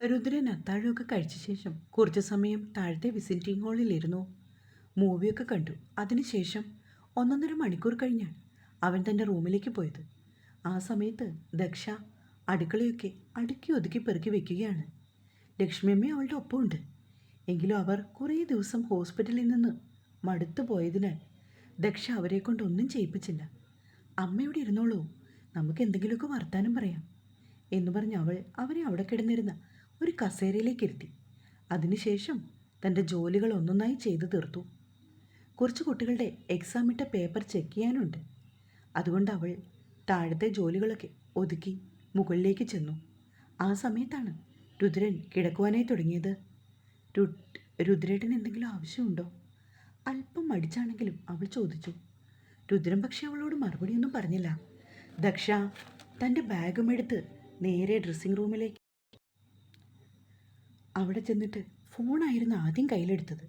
രുദ്രൻ അത്താഴമൊക്കെ കഴിച്ച ശേഷം കുറച്ച് സമയം താഴത്തെ വിസിറ്റിംഗ് ഹാളിലിരുന്നു മൂവിയൊക്കെ കണ്ടു. അതിനുശേഷം ഒന്നൊന്നര മണിക്കൂർ കഴിഞ്ഞാണ് അവൻ തന്റെ റൂമിലേക്ക് പോയത്. ആ സമയത്ത് ദക്ഷ അടുക്കളയൊക്കെ അടുക്കി ഒതുക്കി പെറുക്കി വെക്കുകയാണ്. ലക്ഷ്മിയമ്മ അവളുടെ ഒപ്പമുണ്ട്. എങ്കിലും അവർ കുറേ ദിവസം ഹോസ്പിറ്റലിൽ നിന്ന് മടുത്തു പോയതിനാൽ ദക്ഷ അവരെ കൊണ്ടൊന്നും ചെയ്യിപ്പിച്ചില്ല. അമ്മയോട് ഇരുന്നോളൂ. നമുക്ക് എന്തെങ്കിലുമൊക്കെ വർത്താനം പറയാം എന്ന് പറഞ്ഞ് അവൾ അവരെ അവിടെ കിടന്നിരുന്ന ഒരു കസേരയിലേക്ക് ഇരുത്തി. അതിനുശേഷം തന്റെ ജോലികൾ ഒന്നൊന്നായി ചെയ്തു തീർത്തു. കുറച്ച് കുട്ടികളുടെ എക്സാം ഇട്ട പേപ്പർ ചെക്ക് ചെയ്യാനുണ്ട്. അതുകൊണ്ട് അവൾ താഴത്തെ ജോലികളൊക്കെ ഒതുക്കി മുകളിലേക്ക് ചെന്നു. ആ സമയത്താണ് രുദ്രൻ കിടക്കുവാനായി തുടങ്ങിയത്. രുദ്രേട്ടന് എന്തെങ്കിലും ആവശ്യമുണ്ടോ? അല്പം മടിച്ചാണെങ്കിലും അവൾ ചോദിച്ചു. രുദ്രൻ പക്ഷെ അവളോട് മറുപടിയൊന്നും പറഞ്ഞില്ല. ദക്ഷ തന്റെ ബാഗുമെടുത്ത് നേരെ ഡ്രസ്സിംഗ് റൂമിലേക്ക് അവിടെ ചെന്നിട്ട് ഫോണായിരുന്നു ആദ്യം കയ്യിലെടുത്തത്.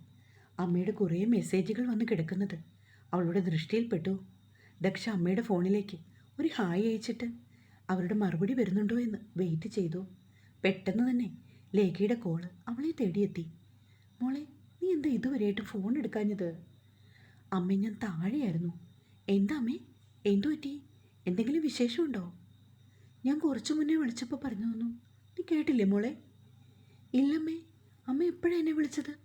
അമ്മയുടെ കുറേ മെസ്സേജുകൾ വന്ന് കിടക്കുന്നത്. അവളുടെ ദൃഷ്ടിയിൽപ്പെട്ടു. ദക്ഷ അമ്മയുടെ ഫോണിലേക്ക് ഒരു ഹായ് അയച്ചിട്ട് അവരുടെ മറുപടി വരുന്നുണ്ടോ എന്ന് വെയിറ്റ് ചെയ്തു. പെട്ടെന്ന് തന്നെ ലേഖയുടെ കോൾ അവളെ തേടിയെത്തി. മോളെ നീ എന്താ ഇതുവരെയായിട്ട് ഫോൺ എടുക്കാഞ്ഞത്? അമ്മ ഞാൻ താഴെയായിരുന്നു. എന്താ അമ്മേ? എന്തു പറ്റി? എന്തെങ്കിലും വിശേഷമുണ്ടോ? ഞാൻ കുറച്ചു മുന്നേ വിളിച്ചപ്പോൾ പറഞ്ഞു തന്നു നീ കേട്ടില്ലേ മോളെ? ഇല്ലമ്മേ അമ്മ എപ്പോഴാണ് എന്നെ വിളിച്ചത്?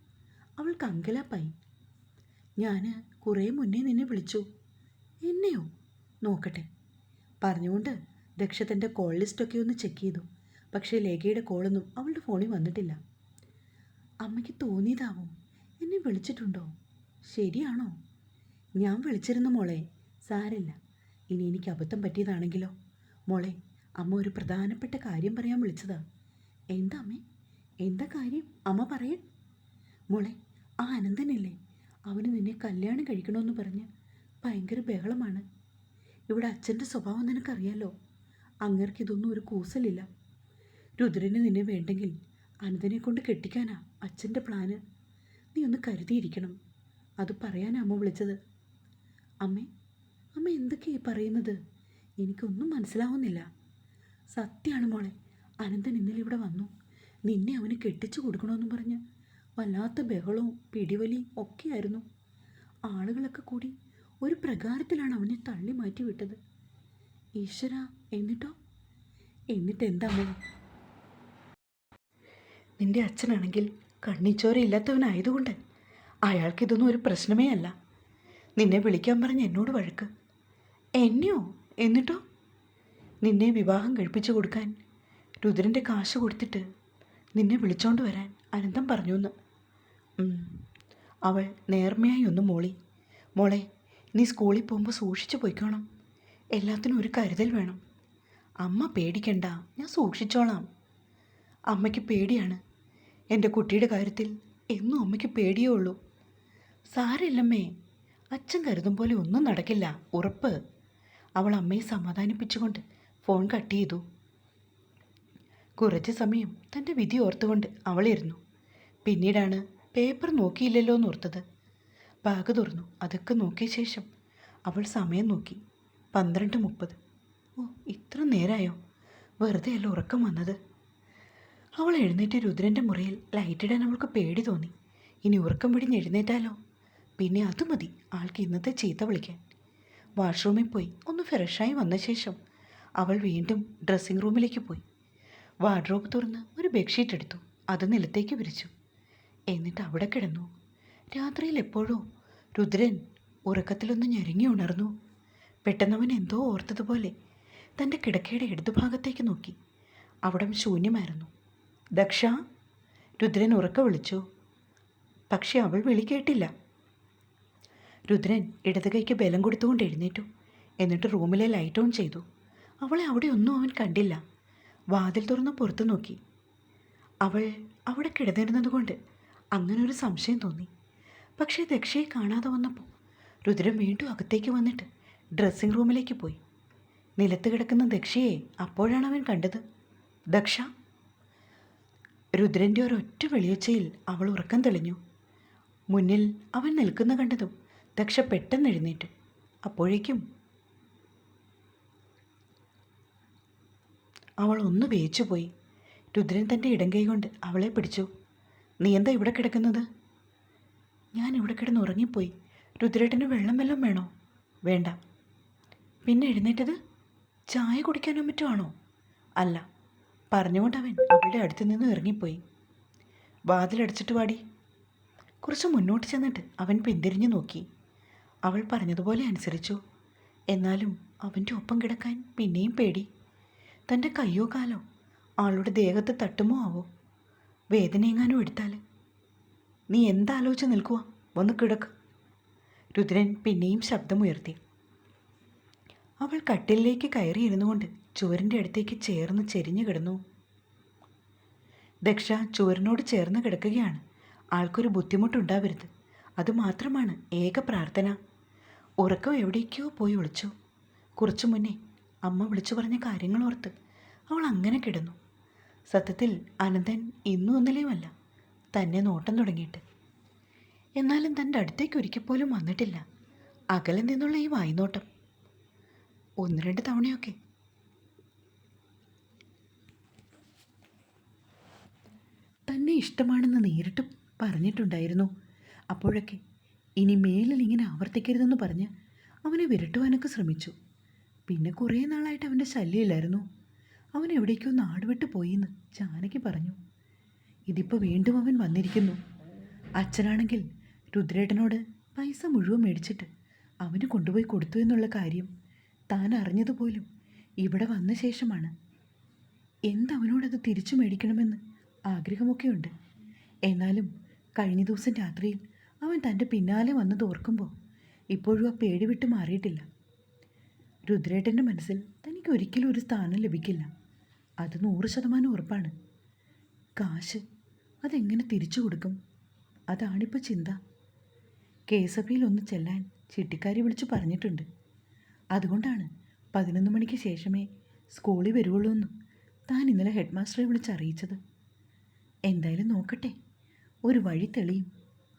അവൾക്ക് അങ്കലാപ്പായി. ഞാൻ കുറേ മുന്നേ നിന്നെ വിളിച്ചു. എന്നെയോ? നോക്കട്ടെ. പറഞ്ഞുകൊണ്ട് ദക്ഷ കോൾ ലിസ്റ്റൊക്കെ ഒന്ന് ചെക്ക് ചെയ്തു. പക്ഷേ ലേഖയുടെ കോളൊന്നും അവളുടെ ഫോണിൽ വന്നിട്ടില്ല. അമ്മയ്ക്ക് തോന്നിയതാവും. എന്നെ വിളിച്ചിട്ടുണ്ടോ? ശരിയാണോ? ഞാൻ വിളിച്ചിരുന്ന മോളെ. സാരല്ല. ഇനി എനിക്ക് അബദ്ധം പറ്റിയതാണെങ്കിലോ? മോളെ അമ്മ ഒരു പ്രധാനപ്പെട്ട കാര്യം പറയാൻ വിളിച്ചതാ. എന്താ അമ്മേ? എന്താ കാര്യം? അമ്മ പറയ. മോളെ ആ അനന്തനല്ലേ? അവന് നിന്നെ കല്യാണം കഴിക്കണമെന്ന് പറഞ്ഞ് ഭയങ്കര ബഹളമാണ്. ഇവിടെ അച്ഛന്റെ സ്വഭാവം നിനക്കറിയാലോ? അങ്ങേർക്ക് ഇതൊന്നും ഒരു കൂസലില്ല. രുദ്രന് നിന്നെ വേണ്ടെങ്കിൽ അനന്തനെ കൊണ്ട് കെട്ടിക്കാനാ അച്ഛന്റെ പ്ലാന്. നീ ഒന്ന് കരുതിയിരിക്കണം. അത് പറയാനാ അമ്മ വിളിച്ചത്. അമ്മേ അമ്മ എന്തൊക്കെയാ പറയുന്നത്? എനിക്കൊന്നും മനസ്സിലാവുന്നില്ല. സത്യമാണ് മോളെ അനന്തൻ ഇന്നലെ ഇവിടെ വന്നു. നിന്നെ അവന് കെട്ടിച്ചു കൊടുക്കണമെന്നും പറഞ്ഞ് വല്ലാത്ത ബഹളവും പിടിവലിയും ഒക്കെയായിരുന്നു. ആളുകളൊക്കെ കൂടി ഒരു പ്രകാരത്തിലാണ് അവനെ തള്ളി മാറ്റി വിട്ടത്. ഈശ്വര എന്നിട്ടോ? എന്നിട്ട് എന്താ നിന്റെ അച്ഛനാണെങ്കിൽ കണ്ണിച്ചോരയില്ലാത്തവനായതുകൊണ്ട് അയാൾക്കിതൊന്നും ഒരു പ്രശ്നമേ അല്ല. നിന്നെ വിളിക്കാൻ പറഞ്ഞ് എന്നോട് വഴക്ക്. എന്നെയോ? എന്നിട്ടോ? നിന്നെ വിവാഹം കഴിപ്പിച്ചു കൊടുക്കാൻ രുദ്രന്റെ കാശ് കൊടുത്തിട്ട് നിന്നെ വിളിച്ചോണ്ട് വരാൻ അനന്തം പറഞ്ഞു എന്ന് അവൾ നേർമയായി ഒന്ന് മോളി. മോളെ നീ സ്കൂളിൽ പോകുമ്പോൾ സൂക്ഷിച്ചു പോയിക്കോണം. എല്ലാത്തിനും ഒരു കരുതൽ വേണം. അമ്മ പേടിക്കണ്ട ഞാൻ സൂക്ഷിച്ചോളാം. അമ്മയ്ക്ക് പേടിയാണ്. എന്റെ കുട്ടിയുടെ കാര്യത്തിൽ എന്നും അമ്മയ്ക്ക് പേടിയേ ഉള്ളൂ. സാരമില്ലമ്മേ അച്ഛൻ കരുതും പോലെ ഒന്നും നടക്കില്ല ഉറപ്പ്. അവൾ അമ്മയെ സമാധാനിപ്പിച്ചുകൊണ്ട് ഫോൺ കട്ട് ചെയ്തു. കുറച്ച് സമയം തന്റെ വിധി ഓർത്തുകൊണ്ട് അവളിരുന്നു പിന്നീടാണ് പേപ്പർ നോക്കിയില്ലല്ലോ എന്നോർത്തത്. ബാഗ് തുറന്നു അതൊക്കെ നോക്കിയ ശേഷം അവൾ സമയം നോക്കി. പന്ത്രണ്ട് മുപ്പത്. ഓ ഇത്ര നേരമായോ വെറുതെ അല്ല ഉറക്കം വന്നത്. അവൾ എഴുന്നേറ്റ് രുദ്രന്റെ മുറിയിൽ ലൈറ്റിടാൻ അവൾക്ക് പേടി തോന്നി. ഇനി ഉറക്കം പിടിഞ്ഞ് എഴുന്നേറ്റാലോ? പിന്നെ അത് മതി ആൾക്ക് ഇന്നത്തെ ചീത്ത വിളിക്കാൻ. വാഷ്റൂമിൽ പോയി ഒന്ന് ഫ്രഷായി വന്ന ശേഷം അവൾ വീണ്ടും ഡ്രസ്സിംഗ് റൂമിലേക്ക് പോയി. വാർഡ്രോബ് തുറന്ന് ഒരു ബെഡ്ഷീറ്റ് എടുത്തു. അത് നിലത്തേക്ക് വിരിച്ചു. എന്നിട്ട് അവിടെ കിടന്നു. രാത്രിയിൽ എപ്പോഴോ രുദ്രൻ ഉറക്കത്തിലൊന്ന് ഞെരുങ്ങി ഉണർന്നു. പെട്ടെന്നവൻ എന്തോ ഓർത്തതുപോലെ തന്റെ കിടക്കയുടെ ഇടതുഭാഗത്തേക്ക് നോക്കി. അവിടം ശൂന്യമായിരുന്നു. ദക്ഷ രുദ്രൻ ഉറക്ക വിളിച്ചു. പക്ഷെ അവൾ വിളി കേട്ടില്ല. രുദ്രൻ ഇടത് കൈക്ക് ബലം കൊടുത്തുകൊണ്ട് എഴുന്നേറ്റു. എന്നിട്ട് റൂമിലെ ലൈറ്റ് ഓൺ ചെയ്തു. അവളെ അവിടെ ഒന്നും അവൻ കണ്ടില്ല. വാതിൽ തുറന്ന് പുറത്തു നോക്കി. അവൾ അവിടെ കിടന്നിരുന്നതുകൊണ്ട് അങ്ങനൊരു സംശയം തോന്നി. പക്ഷേ ദക്ഷയെ കാണാതെ വന്നപ്പോൾ രുദ്രൻ വീണ്ടും അകത്തേക്ക് വന്നിട്ട് ഡ്രസ്സിംഗ് റൂമിലേക്ക് പോയി. നിലത്ത് കിടക്കുന്ന ദക്ഷയെ അപ്പോഴാണ് അവൻ കണ്ടത്. ദക്ഷ? രുദ്രന്റെ ഒരൊറ്റ വെളിയൊച്ചയിൽ അവൾ ഉറക്കം തെളിഞ്ഞു. മുന്നിൽ അവൻ നിൽക്കുന്ന കണ്ടതും ദക്ഷ പെട്ടെന്ന് എഴുന്നേറ്റു. അപ്പോഴേക്കും അവൾ ഒന്ന് വേച്ചുപോയി രുദ്രൻ തന്റെ ഇടം കൈ കൊണ്ട് അവളെ പിടിച്ചു. നീ എന്താ ഇവിടെ കിടക്കുന്നത്? ഞാൻ ഇവിടെ കിടന്ന് ഉറങ്ങിപ്പോയി. രുദ്രേട്ടന് വെള്ളം വല്ലതും വേണോ? വേണ്ട. പിന്നെ എഴുന്നേറ്റത്? ചായ കുടിക്കാനോ മറ്റോ ആണോ? അല്ല. പറഞ്ഞുകൊണ്ട് അവൻ അവളുടെ അടുത്ത് നിന്ന് ഇറങ്ങിപ്പോയി. വാതിലടച്ചിട്ട് വാടി. കുറച്ച് മുന്നോട്ട് ചെന്നിട്ട് അവൻ പിന്തിരിഞ്ഞു നോക്കി. അവൾ പറഞ്ഞതുപോലെ അനുസരിച്ചു. എന്നാലും അവന്റെ ഒപ്പം കിടക്കാൻ പിന്നെയും പേടി. തന്റെ കയ്യോ കാലോ ആളുടെ ദേഹത്ത് തട്ടുമോ ആവോ? വേദനയെങ്ങാനും എടുത്താൽ നീ എന്താലോചിച്ച് നിൽക്കുക വന്ന് കിടക്ക്. രുദ്രൻ പിന്നെയും ശബ്ദമുയർത്തി. അവൾ കട്ടിലിലേക്ക് കയറിയിരുന്നു കൊണ്ട് ചുവരിന്റെ അടുത്തേക്ക് ചേർന്ന് ചെരിഞ്ഞു കിടന്നു. ദക്ഷ ചുവരിനോട് ചേർന്ന് കിടക്കുകയാണ്. ആൾക്കൊരു ബുദ്ധിമുട്ടുണ്ടാവരുത്. അതുമാത്രമാണ് ഏക പ്രാർത്ഥന. ഉറക്കം എവിടേക്കോ പോയി ഒളിച്ചു. കുറച്ചു മുന്നേ അമ്മ വിളിച്ചു പറഞ്ഞ കാര്യങ്ങൾ ഓർത്ത് അവൾ അങ്ങനെ കിടന്നു. സത്യത്തിൽ അനന്തൻ ഇന്നും ഒന്നിലെയുമല്ല തന്നെ നോട്ടം തുടങ്ങിയിട്ട്. എന്നാലും തന്റെ അടുത്തേക്ക് ഒരിക്കൽ പോലും വന്നിട്ടില്ല അകലെ നിന്നുള്ള ഈ വായ്നോട്ടം. ഒന്ന് രണ്ട് തവണയൊക്കെ. തന്നെ ഇഷ്ടമാണെന്ന് നേരിട്ട് പറഞ്ഞിട്ടുണ്ടായിരുന്നു. അപ്പോഴൊക്കെ ഇനി മേലിൽ ഇങ്ങനെ ആവർത്തിക്കരുതെന്ന് പറഞ്ഞ് അവനെ വിരട്ടുവാനൊക്കെ ശ്രമിച്ചു. പിന്നെ കുറേ നാളായിട്ട് അവന്റെ ശല്യമില്ലായിരുന്നു. അവൻ എവിടേക്കോ നാടുവിട്ട് പോയിന്ന് ജാനകി പറഞ്ഞു. ഇതിപ്പോൾ വീണ്ടും അവൻ വന്നിരിക്കുന്നു. അച്ഛനാണെങ്കിൽ രുദ്രേട്ടനോട് പൈസ മുഴുവൻ മേടിച്ചിട്ട് അവന് കൊണ്ടുപോയി കൊടുത്തു എന്നുള്ള കാര്യം താൻ അറിഞ്ഞതുപോലും ഇവിടെ വന്ന ശേഷമാണ്. എന്തവനോടത് തിരിച്ചു മേടിക്കണമെന്ന് ആഗ്രഹമൊക്കെയുണ്ട്. എന്നാലും കഴിഞ്ഞ ദിവസം രാത്രിയിൽ അവൻ തന്റെ പിന്നാലെ വന്നത് ഓർക്കുമ്പോൾ ഇപ്പോഴും ആ പേടി വിട്ട് മാറിയിട്ടില്ല. രുദ്രേട്ടന്റെ മനസ്സിൽ തനിക്ക് ഒരിക്കലും ഒരു സ്ഥാനം ലഭിക്കില്ല. അത് നൂറ് ശതമാനം ഉറപ്പാണ്. കാശ് അതെങ്ങനെ തിരിച്ചു കൊടുക്കും? അതാണിപ്പോൾ ചിന്ത. കേസഭയിൽ ഒന്ന് ചെല്ലാൻ ചിട്ടിക്കാരി വിളിച്ചു പറഞ്ഞിട്ടുണ്ട്. അതുകൊണ്ടാണ് പതിനൊന്ന് മണിക്ക് ശേഷമേ സ്കൂളിൽ വരുവുള്ളൂ എന്ന് താൻ ഇന്നലെ ഹെഡ് മാസ്റ്ററെ വിളിച്ച് അറിയിച്ചത്. എന്തായാലും നോക്കട്ടെ. ഒരു വഴി തെളിയും.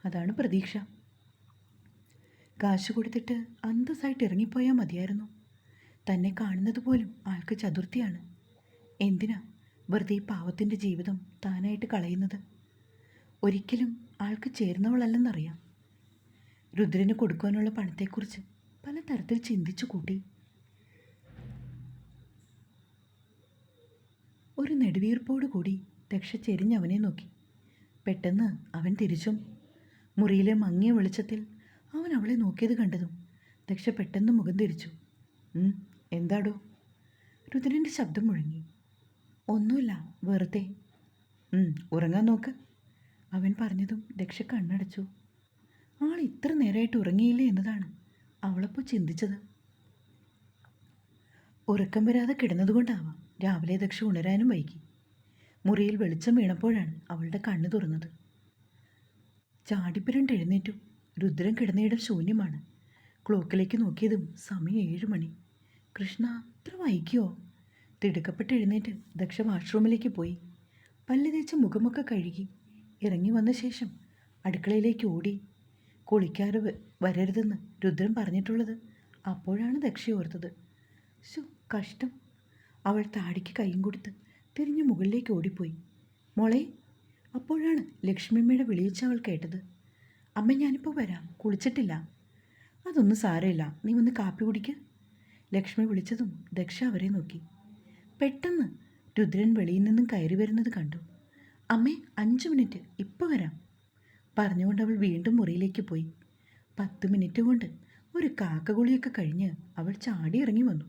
അതാണ് പ്രതീക്ഷ. കാശ് കൊടുത്തിട്ട് അന്തസ്സായിട്ട് ഇറങ്ങിപ്പോയാൽ മതിയായിരുന്നു. തന്നെ കാണുന്നത് പോലും ആൾക്ക് ചതുർത്ഥിയാണ്. എന്തിനാ വെറുതെ പാവത്തിന്റെ ജീവിതം താനായിട്ട് കളയുന്നത്? ഒരിക്കലും ആൾക്ക് ചേർന്നവളല്ലെന്നറിയാം. രുദ്രന് കൊടുക്കാനുള്ള പണത്തെക്കുറിച്ച് പലതരത്തിൽ ചിന്തിച്ചു കൂട്ടി. ഒരു നെടുവീർപ്പോടു കൂടി ദക്ഷ ചെരിഞ്ഞവനെ നോക്കി. പെട്ടെന്ന് അവൻ തിരിച്ചും മുറിയിലെ മങ്ങിയ വെളിച്ചത്തിൽ അവൻ അവളെ നോക്കിയത് കണ്ടതും ദക്ഷ പെട്ടെന്ന് മുഖം തിരിച്ചു. "ഉം, എന്താടോ? രുദ്രന്റെ ശബ്ദം മുഴങ്ങി. ഒന്നുമില്ല വെറുതെ. "ഉം, ഉറങ്ങാൻ നോക്ക്. അവൻ പറഞ്ഞതും ദക്ഷ കണ്ണടച്ചു. ആൾ ഇത്ര നേരമായിട്ട് ഉറങ്ങിയില്ല എന്നതാണ് അവളപ്പോൾ ചിന്തിച്ചത്. ഉറക്കം വരാതെ കിടന്നതുകൊണ്ടാവാം രാവിലെ ദക്ഷ ഉണരാനും വൈകി. മുറിയിൽ വെളിച്ചം വീണപ്പോഴാണ് അവളുടെ കണ്ണ് തുറന്നത്. ചാടിപ്പിരണ്ട് എഴുന്നേറ്റു. രുദ്രൻ കിടന്നയിടം ശൂന്യമാണ്. ക്ലോക്കിലേക്ക് നോക്കിയതും സമയം ഏഴ് മണി കൃഷ്ണ അത്ര വൈകിയോ? തിടുക്കപ്പെട്ട് എഴുന്നേറ്റ് ദക്ഷ വാഷ്റൂമിലേക്ക് പോയി. പല്ല് തേച്ച് മുഖമൊക്കെ കഴുകി ഇറങ്ങി വന്ന ശേഷം അടുക്കളയിലേക്ക് ഓടി. കുളിക്കാറ് വരരുതെന്ന് രുദ്രൻ പറഞ്ഞിട്ടുള്ളത് അപ്പോഴാണ് ദക്ഷ ഓർത്തത്. ശു കഷ്ടം. അവൾ താടിക്ക് കൈയും കൊടുത്ത് തിരിഞ്ഞ് മുകളിലേക്ക് ഓടിപ്പോയി. മോളെ അപ്പോഴാണ് ലക്ഷ്മിയമ്മയുടെ വിളിയിച്ച അവൾ കേട്ടത്. അമ്മ ഞാനിപ്പോൾ വരാം. കുളിച്ചിട്ടില്ല. അതൊന്നും സാരമില്ല. നീ വന്ന് കാപ്പി കുടിക്ക്. ലക്ഷ്മി വിളിച്ചതും ദക്ഷ അവരെ നോക്കി. പെട്ടെന്ന് രുദ്രൻ വെളിയിൽ നിന്നും കയറി വരുന്നത് കണ്ടു. അമ്മേ അഞ്ച് മിനിറ്റ് ഇപ്പോൾ വരാം പറഞ്ഞുകൊണ്ട് അവൾ വീണ്ടും മുറിയിലേക്ക് പോയി. പത്ത് മിനിറ്റ് കൊണ്ട് ഒരു കാക്കകുളിയൊക്കെ കഴിഞ്ഞ് അവൾ ചാടി ഇറങ്ങി വന്നു.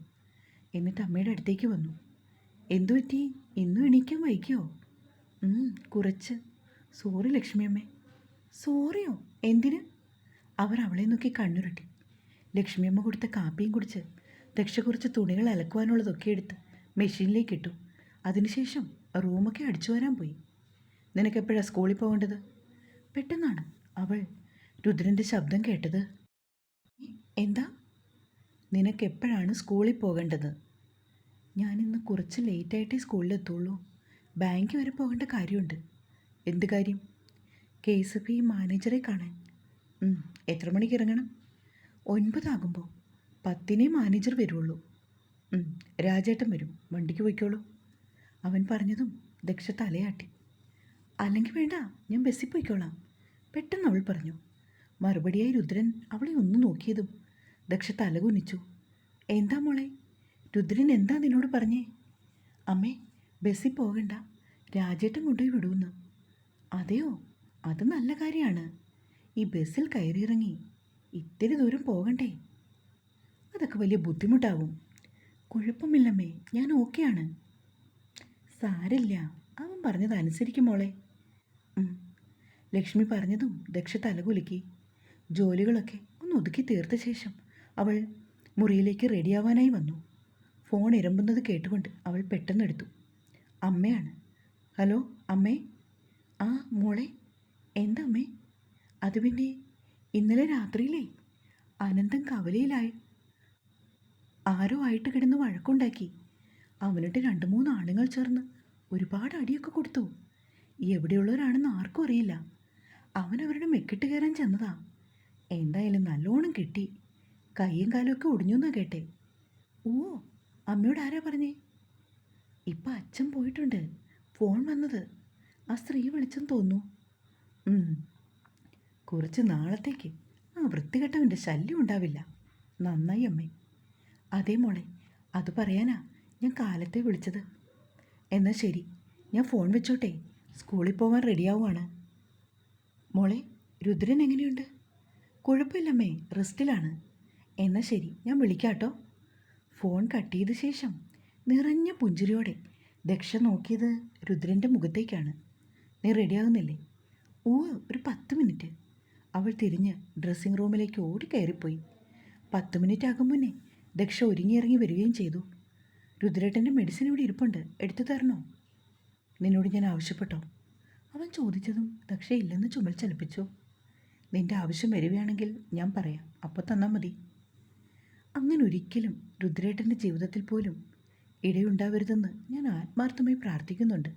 എന്നിട്ട് അമ്മയുടെ അടുത്തേക്ക് വന്നു. എന്തു പറ്റി? ഇന്നും എണീക്കാൻ വൈകിയോ? കുറച്ച്. സോറി ലക്ഷ്മിയമ്മേ സോറിയോ? എന്തിന്? അവർ അവളെ നോക്കി കണ്ണുരുട്ടി. ലക്ഷ്മിയമ്മ കൊടുത്ത കാപ്പിയും കുടിച്ച് ദക്ഷ കുറച്ച് തുണികൾ അലക്കുവാനുള്ളതൊക്കെ എടുത്ത് മെഷീനിലേക്ക് ഇട്ടു. അതിനുശേഷം റൂമൊക്കെ അടിച്ചു വരാൻ പോയി. നിനക്കെപ്പോഴാണ് സ്കൂളിൽ പോകേണ്ടത്? പെട്ടെന്നാണ് അവൾ രുദ്രന്റെ ശബ്ദം കേട്ടത്. "ഏ, എന്താ? നിനക്കെപ്പോഴാണ് സ്കൂളിൽ പോകേണ്ടത്? ഞാനിന്ന് കുറച്ച് ലേറ്റായിട്ടേ സ്കൂളിലെത്തുള്ളൂ. ബാങ്ക് വരെ പോകേണ്ട കാര്യമുണ്ട്. എന്ത് കാര്യം? കെ എസ് എഫ് മാനേജറെ കാണാൻ. എത്ര മണിക്ക് ഇറങ്ങണം? ഒൻപതാകുമ്പോൾ. പത്തിനേ മാനേജർ വരുള്ളൂ. രാജേട്ടൻ വരും. വണ്ടിക്ക് പോയിക്കോളൂ. അവൻ പറഞ്ഞതും ദക്ഷ തലയാട്ടി. അല്ലെങ്കിൽ വേണ്ട ഞാൻ ബസ്സിൽ പോയിക്കോളാം. പെട്ടെന്ന് അവൾ പറഞ്ഞു. മറുപടിയായി രുദ്രൻ അവളെ ഒന്ന് നോക്കിയതും ദക്ഷ തലകുനിച്ചു എന്താ മോളെ? രുദ്രൻ എന്താ നിന്നോട് പറഞ്ഞേ? അമ്മേ ബസ്സിൽ പോകണ്ട. രാജേട്ടൻ കൊണ്ടുപോയി വിടുമെന്ന് അതെയോ? അത് നല്ല കാര്യമാണ്. ഈ ബസ്സിൽ കയറിയിറങ്ങി. ഇത്തിരി ദൂരം പോകണ്ടേ? അതൊക്കെ വലിയ ബുദ്ധിമുട്ടാവും. കുഴപ്പമില്ലമ്മേ ഞാൻ ഓക്കെയാണ്. സാരില്ല അവൻ പറഞ്ഞത് അനുസരിക്കും മോളെ. ലക്ഷ്മി പറഞ്ഞതും ദക്ഷ തലകുലുക്കി ജോലികളൊക്കെ ഒന്ന് ഒതുക്കി തീർത്ത ശേഷം അവൾ മുറിയിലേക്ക് റെഡിയാവാനായി വന്നു. ഫോൺ ഇരമ്പുന്നത് കേട്ടുകൊണ്ട് അവൾ പെട്ടെന്നെടുത്തു അമ്മയാണ്. ഹലോ അമ്മേ? ആ മോളെ. എന്താ അമ്മേ? അത് പിന്നെ ഇന്നലെ രാത്രിയിലേ? അനന്തം കവലയിലായി ആരോ ആയിട്ട് കിടന്ന് വഴക്കുണ്ടാക്കി. അവനിട്ട് രണ്ട് മൂന്ന് ആണുങ്ങൾ ചേർന്ന് ഒരുപാട് അടിയൊക്കെ കൊടുത്തു. എവിടെയുള്ളവരാണെന്ന് ആർക്കും അറിയില്ല. അവൻ അവരുടെ മെക്കിട്ട് കയറാൻ ചെന്നതാ. എന്തായാലും നല്ലോണം കിട്ടി. കൈയും കാലും ഒക്കെ ഒടിഞ്ഞു എന്നാ കേട്ടെ. ഓ അമ്മയോട് ആരാ പറഞ്ഞേ? ഇപ്പം അച്ഛൻ പോയിട്ടുണ്ട്. ഫോൺ വന്നത്. ആ സ്ത്രീ വിളിച്ചെന്ന് തോന്നുന്നു. കുറച്ച് നാളത്തേക്ക്. ആ വൃത്തികെട്ടവന്റെ ശല്യം ഉണ്ടാവില്ല. നന്നായി അമ്മേ. അതേ മോളെ അത് പറയാനാ ഞാൻ കാലത്തെ വിളിച്ചത്. എന്നാൽ ശരി ഞാൻ ഫോൺ വെച്ചോട്ടെ സ്കൂളിൽ പോകാൻ റെഡിയാവുകയാണ് മോളെ രുദ്രൻ എങ്ങനെയുണ്ട്? കുഴപ്പമില്ലമ്മേ റെസ്റ്റിലാണ്. എന്നാൽ ശരി ഞാൻ വിളിക്കാട്ടോ. ഫോൺ കട്ട് ചെയ്ത ശേഷം നിറഞ്ഞ പുഞ്ചിരിയോടെ ദക്ഷ നോക്കിയത് രുദ്രന്റെ മുഖത്തേക്കാണ്. നീ റെഡിയാകുന്നില്ലേ ഓ ഒരു പത്ത് മിനിറ്റ്. അവൾ തിരിഞ്ഞ് ഡ്രസ്സിംഗ് റൂമിലേക്ക് ഓടി കയറിപ്പോയി. പത്ത് മിനിറ്റ് ആകും മുന്നേ ദക്ഷ ഒരുങ്ങിയിറങ്ങി വരികയും ചെയ്തു. രുദ്രേട്ടന്റെ മെഡിസിൻ ഇവിടെ ഇരിപ്പുണ്ട്. എടുത്തു തരണോ? നിന്നോട് ഞാൻ ആവശ്യപ്പെട്ടോ? അവൻ ചോദിച്ചതും ദക്ഷ ഇല്ലെന്ന് ചുമൽ ചലിപ്പിച്ചു. നിന്റെ ആവശ്യം വരികയാണെങ്കിൽ ഞാൻ പറയാം. അപ്പോൾ തന്നാൽ മതി. അങ്ങനെ ഒരിക്കലും രുദ്രേട്ടന്റെ ജീവിതത്തിൽ പോലും ഇടയുണ്ടാവരുതെന്ന് ഞാൻ ആത്മാർത്ഥമായി പ്രാർത്ഥിക്കുന്നുണ്ട്.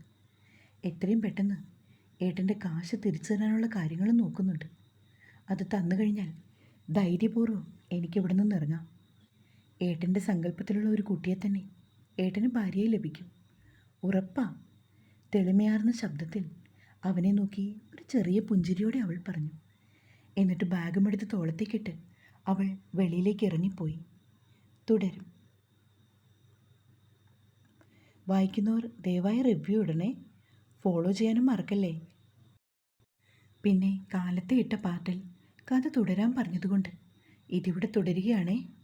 എത്രയും പെട്ടെന്ന് ഏട്ടന്റെ കാശ് തിരിച്ചു തരാനുള്ള കാര്യങ്ങളും നോക്കുന്നുണ്ട്. അത് തന്നു കഴിഞ്ഞാൽ ധൈര്യപൂർവം എനിക്കിവിടെ നിന്ന് ഇറങ്ങാം. ഏട്ടന്റെ സങ്കല്പത്തിലുള്ള ഒരു കുട്ടിയെ തന്നെ ഏട്ടന് ഭാര്യയെ ലഭിക്കും. ഉറപ്പാ. തെളിമയാർന്ന ശബ്ദത്തിൽ അവനെ നോക്കി ഒരു ചെറിയ പുഞ്ചിരിയോടെ അവൾ പറഞ്ഞു. എന്നിട്ട് ബാഗുമെടുത്ത് തോളത്തേക്കിട്ട് അവൾ വെളിയിലേക്ക് ഇറങ്ങിപ്പോയി. തുടരും. വായിക്കുന്നവർ ദയവായി റിവ്യൂ ഇടണേ. ഫോളോ ചെയ്യാനും മറക്കല്ലേ? പിന്നെ കാലത്തെ ഇട്ട പാട്ടിൽ കഥ തുടരാൻ പറഞ്ഞതുകൊണ്ട് ഇതിവിടെ തുടരുകയാണേ.